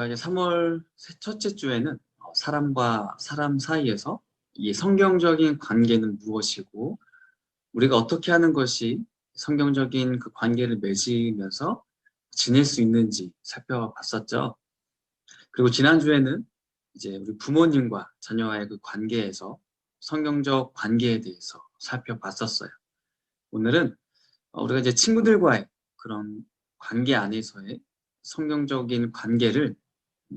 우리가 이제 3월 첫째 주에는 어, 사람과 사람 사이에서 이 성경적인 관계는 무엇이고 우리가 어떻게 하는 것이 성경적인 그 관계를 맺으면서 지낼 수 있는지 살펴봤었죠. 그리고 지난주에는 이제 우리 부모님과 자녀와의 그 관계에서 성경적 관계에 대해서 살펴봤었어요. 오늘은 어, 우리가 이제 친구들과의 그런 관계 안에서의 성경적인 관계를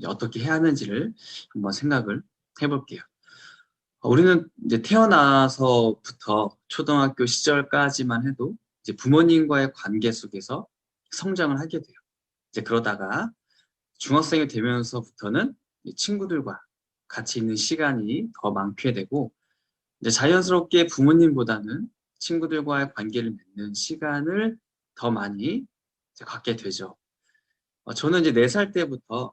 어떻게 해야 하는지를 한번 생각을 해볼게요. 어, 우리는 이제 태어나서부터 초등학교 시절까지만 해도 이제 부모님과의 관계 속에서 성장을 하게 돼요. 이제 그러다가 중학생이 되면서부터는 친구들과 같이 있는 시간이 더 많게 되고 이제 자연스럽게 부모님보다는 친구들과의 관계를 맺는 시간을 더 많이 갖게 되죠. 어, 저는 이제 4살 때부터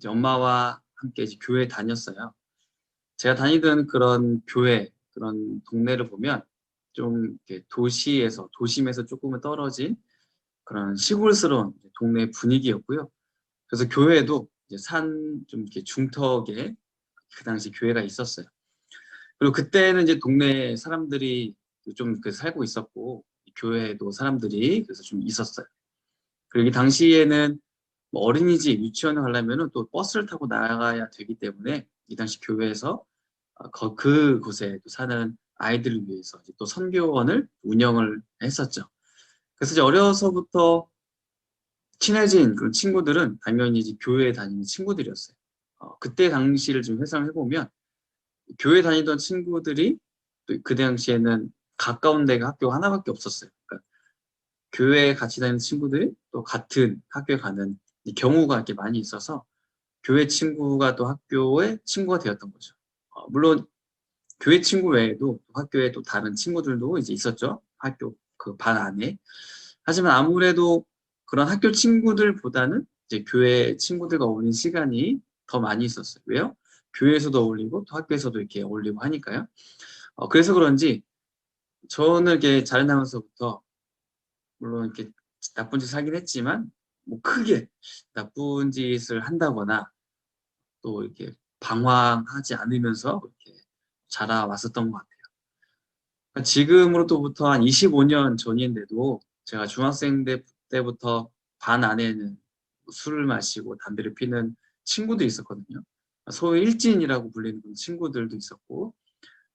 이제 엄마와 함께 이제 교회 다녔어요. 제가 다니던 그런 교회, 그런 동네를 보면 좀 도시에서, 도심에서 조금은 떨어진 그런 시골스러운 동네 분위기였고요. 그래서 교회도 산 좀 이렇게 중턱에 그 당시 교회가 있었어요. 그리고 그때는 이제 동네 사람들이 좀 그 살고 있었고 교회도 사람들이 그래서 좀 있었어요. 그리고 이 당시에는 뭐 어린이집, 유치원을 가려면 또 버스를 타고 나가야 되기 때문에 이 당시 교회에서 어, 그곳에 사는 아이들을 위해서 또 선교원을 운영을 했었죠. 그래서 이제 어려서부터 친해진 그런 친구들은 당연히 이제 교회에 다니는 친구들이었어요. 어, 그때 당시를 좀 회상해 보면 교회 다니던 친구들이 또 그 당시에는 가까운 데가 학교 하나밖에 없었어요. 그러니까 교회에 같이 다니는 친구들이 또 같은 학교에 가는 경우가 이렇게 많이 있어서 교회 친구가 또 학교의 친구가 되었던 거죠. 어, 물론 교회 친구 외에도 학교에 또 다른 친구들도 이제 있었죠. 학교 그 반 안에. 하지만 아무래도 그런 학교 친구들보다는 이제 교회 친구들과 어울리는 시간이 더 많이 있었어요. 왜요? 교회에서도 어울리고 또 학교에서도 이렇게 어울리고 하니까요. 어, 그래서 그런지 저는 이렇게 자라나면서부터 물론 이렇게 나쁜 짓을 하긴 했지만 뭐 크게 나쁜 짓을 한다거나 또 이렇게 방황하지 않으면서 이렇게 자라왔었던 것 같아요. 그러니까 지금으로부터 한 25년 전인데도 제가 중학생 때부터 반 안에는 술을 마시고 담배를 피는 친구도 있었거든요. 소위 일진이라고 불리는 친구들도 있었고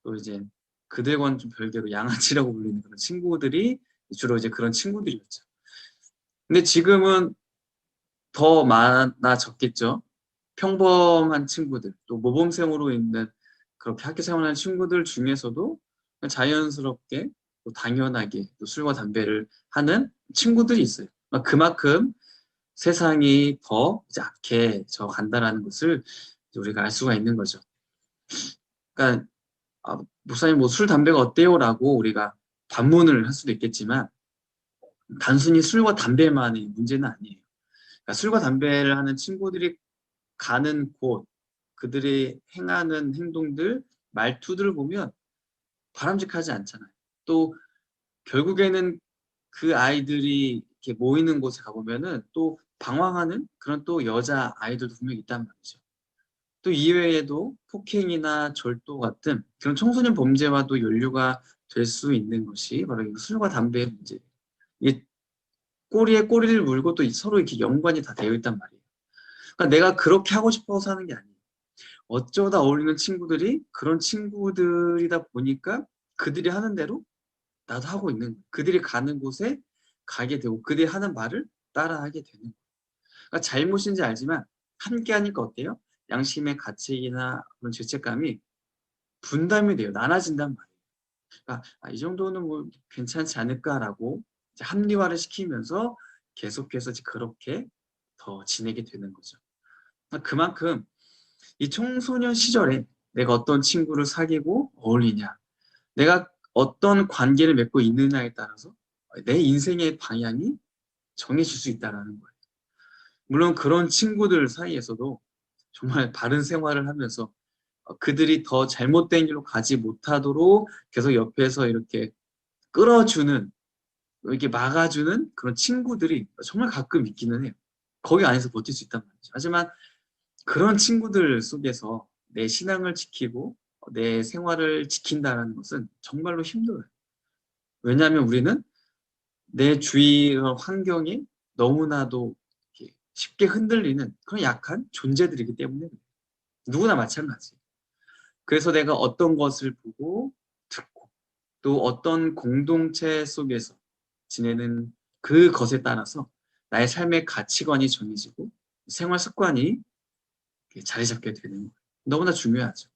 또 이제 그들과는 좀 별개로 양아치라고 불리는 그런 친구들이 주로 이제 그런 친구들이었죠. 근데 지금은 더 많아졌겠죠. 평범한 친구들, 또 모범생으로 있는 그렇게 학교 생활하는 친구들 중에서도 자연스럽게 또 당연하게 또 술과 담배를 하는 친구들이 있어요. 그만큼 세상이 더 약해져 간다라는 것을 우리가 알 수가 있는 거죠. 그러니까 아, 목사님 뭐 술 담배가 어때요?라고 우리가 반문을 할 수도 있겠지만 단순히 술과 담배만의 문제는 아니에요. 그러니까 술과 담배를 하는 친구들이 가는 곳, 그들이 행하는 행동들, 말투들을 보면 바람직하지 않잖아요. 또 결국에는 그 아이들이 이렇게 모이는 곳에 가보면은 또 방황하는 그런 또 여자 아이들도 분명히 있단 말이죠. 또 이외에도 폭행이나 절도 같은 그런 청소년 범죄와도 연류가 될 수 있는 것이 바로 술과 담배의 문제. 이게 꼬리에 꼬리를 물고 또 서로 이렇게 연관이 다 되어 있단 말이에요. 그러니까 내가 그렇게 하고 싶어서 하는 게 아니에요. 어쩌다 어울리는 친구들이 그런 친구들이다 보니까 그들이 하는 대로 나도 하고 있는 거예요. 그들이 가는 곳에 가게 되고 그들이 하는 말을 따라하게 되는 거예요. 그러니까 잘못인지 알지만 함께 하니까 어때요? 양심의 가책이나 그런 죄책감이 분담이 돼요. 나눠진단 말이에요. 그러니까 아, 이 정도는 뭐 괜찮지 않을까라고 합리화를 시키면서 계속해서 그렇게 더 지내게 되는 거죠. 그러니까 그만큼 이 청소년 시절에 내가 어떤 친구를 사귀고 어울리냐 내가 어떤 관계를 맺고 있느냐에 따라서 내 인생의 방향이 정해질 수 있다는 거예요. 물론 그런 친구들 사이에서도 정말 바른 생활을 하면서 그들이 더 잘못된 길로 가지 못하도록 계속 옆에서 이렇게 끌어주는 이렇게 막아주는 그런 친구들이 정말 가끔 있기는 해요. 거기 안에서 버틸 수 있단 말이죠. 하지만 그런 친구들 속에서 내 신앙을 지키고 내 생활을 지킨다는 것은 정말로 힘들어요. 왜냐하면 우리는 내 주위 환경이 너무나도 쉽게 흔들리는 그런 약한 존재들이기 때문에. 누구나 마찬가지. 그래서 내가 어떤 것을 보고 듣고 또 어떤 공동체 속에서 지내는 그 것에 따라서 나의 삶의 가치관이 정해지고 생활 습관이 자리 잡게 되는 거예요. 너무나 중요하죠.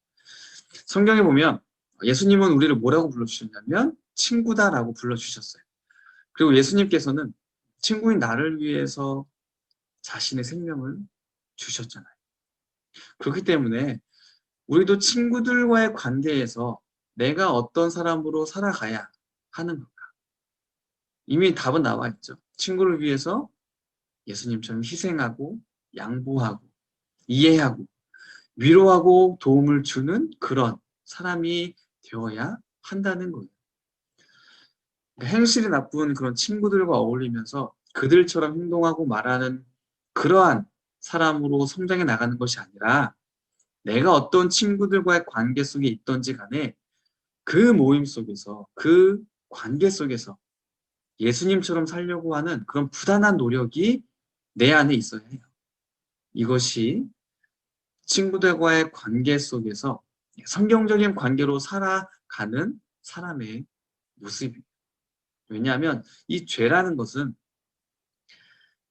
성경에 보면 예수님은 우리를 뭐라고 불러주셨냐면 친구다라고 불러주셨어요. 그리고 예수님께서는 친구인 나를 위해서 자신의 생명을 주셨잖아요. 그렇기 때문에 우리도 친구들과의 관계에서 내가 어떤 사람으로 살아가야 하는 건가? 이미 답은 나와 있죠. 친구를 위해서 예수님처럼 희생하고 양보하고 이해하고 위로하고 도움을 주는 그런 사람이 되어야 한다는 거예요. 그러니까 행실이 나쁜 그런 친구들과 어울리면서 그들처럼 행동하고 말하는 그러한 사람으로 성장해 나가는 것이 아니라 내가 어떤 친구들과의 관계 속에 있던지 간에 그 모임 속에서 그 관계 속에서 예수님처럼 살려고 하는 그런 부단한 노력이 내 안에 있어야 해요. 이것이 친구들과의 관계 속에서 성경적인 관계로 살아가는 사람의 모습이에요. 왜냐하면 이 죄라는 것은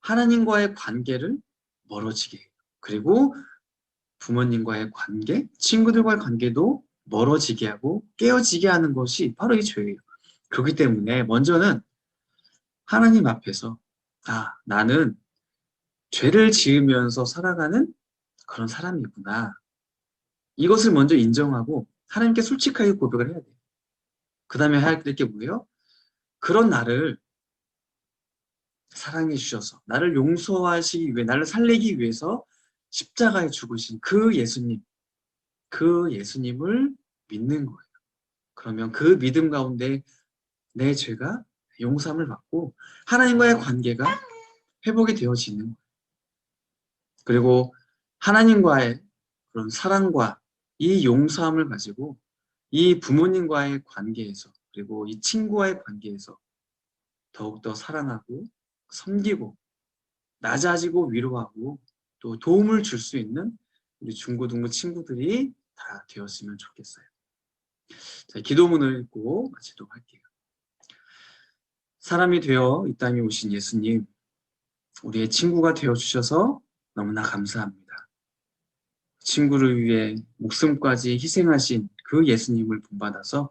하나님과의 관계를 멀어지게 해요. 그리고 부모님과의 관계, 친구들과의 관계도 멀어지게 하고 깨어지게 하는 것이 바로 이 죄예요. 그렇기 때문에 먼저는 하나님 앞에서 아, 나는 죄를 지으면서 살아가는 그런 사람이구나. 이것을 먼저 인정하고 하나님께 솔직하게 고백을 해야 돼요. 그 다음에 할게 뭐예요? 그런 나를 사랑해 주셔서 나를 용서하시기 위해 나를 살리기 위해서 십자가에 죽으신 그 예수님 그 예수님을 믿는 거예요. 그러면 그 믿음 가운데 내 죄가 용서함을 받고 하나님과의 관계가 회복이 되어지는 거예요. 그리고 하나님과의 그런 사랑과 이 용서함을 가지고 이 부모님과의 관계에서 그리고 이 친구와의 관계에서 더욱더 사랑하고 섬기고 낮아지고 위로하고 또 도움을 줄 수 있는 우리 중고등부 친구들이 다 되었으면 좋겠어요. 자, 기도문을 읽고 마치도록 할게요. 사람이 되어 이 땅에 오신 예수님, 우리의 친구가 되어 주셔서 너무나 감사합니다. 친구를 위해 목숨까지 희생하신 그 예수님을 본받아서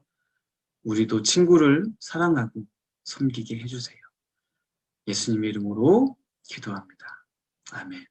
우리도 친구를 사랑하고 섬기게 해주세요. 예수님의 이름으로 기도합니다. 아멘.